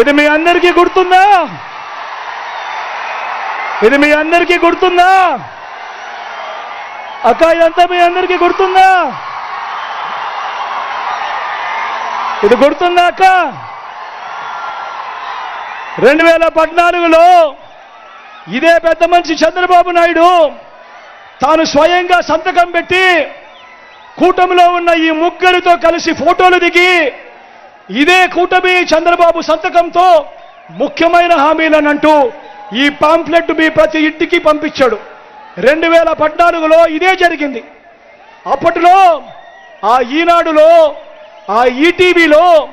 ఇది మీ అందరికీ గుర్తుందా? ఇది మీ అందరికీ గుర్తుందా? అక్క ఇదంతా మీ అందరికీ గుర్తుందా? ఇది గుర్తుందా అక్క? రెండు వేల పద్నాలుగులో ఇదే పెద్ద మనిషి చంద్రబాబు నాయుడు తాను స్వయంగా సంతకం పెట్టి కూటమిలో ఉన్న ఈ ముగ్గురితో కలిసి ఫోటోలు దిగి ఇదే కూటమి చంద్రబాబు సంతకంతో ముఖ్యమైన హామీలనంటూ ఈ పాంప్లెట్ మీ ప్రతి ఇంటికి పంపించాడు. రెండు వేల పద్నాలుగులో ఇదే జరిగింది. అప్పట్లో ఆ ఈనాడులో ఆ ఈటీవీలో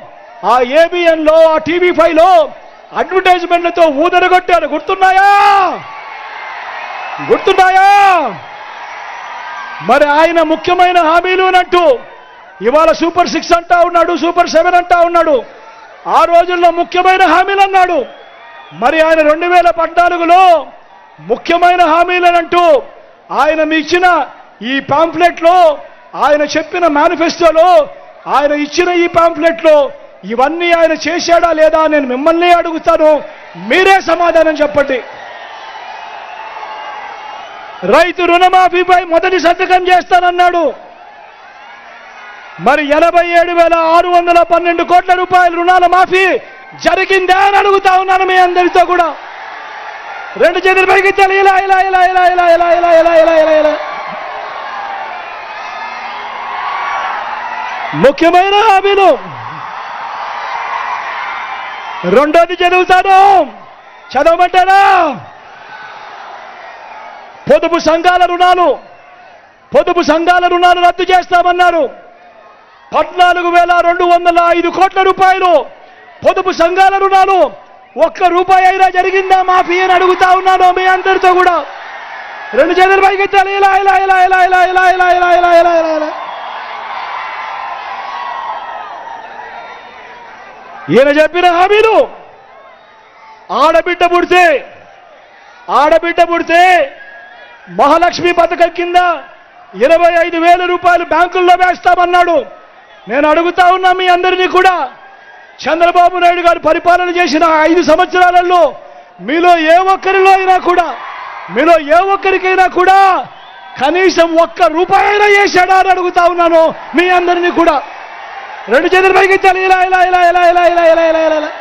ఆ ఏబిఎన్లో ఆ టీవీ ఫైవ్లో అడ్వర్టైజ్మెంట్లతో ఊదరగొట్టారు. గుర్తున్నాయా? గుర్తున్నాయా? మరి ఆయన ముఖ్యమైన హామీలు అంటూ ఇవాళ సూపర్ సిక్స్ అంటా ఉన్నాడు సూపర్ సెవెన్ అంటా ఉన్నాడు. ఆ రోజుల్లో ముఖ్యమైన హామీలు అన్నాడు. మరి ఆయన రెండు వేల పద్నాలుగులో ముఖ్యమైన హామీలనంటూ ఆయన మీ ఇచ్చిన ఈ పాంప్లెట్లో ఆయన చెప్పిన మేనిఫెస్టోలో ఆయన ఇచ్చిన ఈ పాంప్లెట్లో ఇవన్నీ ఆయన చేశాడా లేదా నేను మిమ్మల్ని అడుగుతాను. మీరే సమాధానం చెప్పండి. రైతు రుణమాఫీపై మొదటి సంతకం చేస్తానన్నాడు. మరి ఎనభై ఏడు వేల ఆరు వందల పన్నెండు కోట్ల రూపాయల రుణాల మాఫీ జరిగిందా అని అడుగుతా ఉన్నాను మీ అందరితో కూడా రెండు చేతులు పైకి ఇలా ఇలా ఇలా ఇలా ఇలా ఇలా ఇలా ఇలా ఇలా ఇలా ఇలా ముఖ్యమైన హామీలు రెండోది చదువుతాను చదవమంటారా పొదుపు సంఘాల రుణాలు పొదుపు సంఘాల రుణాలు రద్దు చేస్తామన్నారు పద్నాలుగు వేల రెండు వందల ఐదు కోట్ల రూపాయలు పొదుపు సంఘాల రుణాలు ఒక్క రూపాయి అయినా జరిగిందా మాఫీ అని అడుగుతా ఉన్నాను మీ అందరితో కూడా రెండు చేతులు పైకెత్తాలి ఇలా ఇలా ఇలా ఇలా ఇలా ఇలా ఇలా ఇలా ఇలా ఇలా ఇలా ఇలా ఈయన చెప్పిన హామీలు ఆడబిడ్డ పుడితే ఆడబిడ్డ పుడితే మహాలక్ష్మి పథకం కింద ఇరవై ఐదు వేల రూపాయలు బ్యాంకుల్లో వేస్తామన్నాడు నేను అడుగుతా ఉన్నా మీ అందరినీ కూడా. చంద్రబాబు నాయుడు గారు పరిపాలన చేసిన ఐదు సంవత్సరాలలో మీలో ఏ ఒక్కరిలో అయినా కూడా మీలో ఏ ఒక్కరికైనా కూడా కనీసం ఒక్క రూపాయి అయినా వేసాడా అని అడుగుతా ఉన్నాను మీ అందరినీ కూడా. రెండు చేతుల పైకి ఇలా ఇలా ఇలా ఇలా ఇలా ఇలా ఇలా ఇలా ఇలా ఇలా.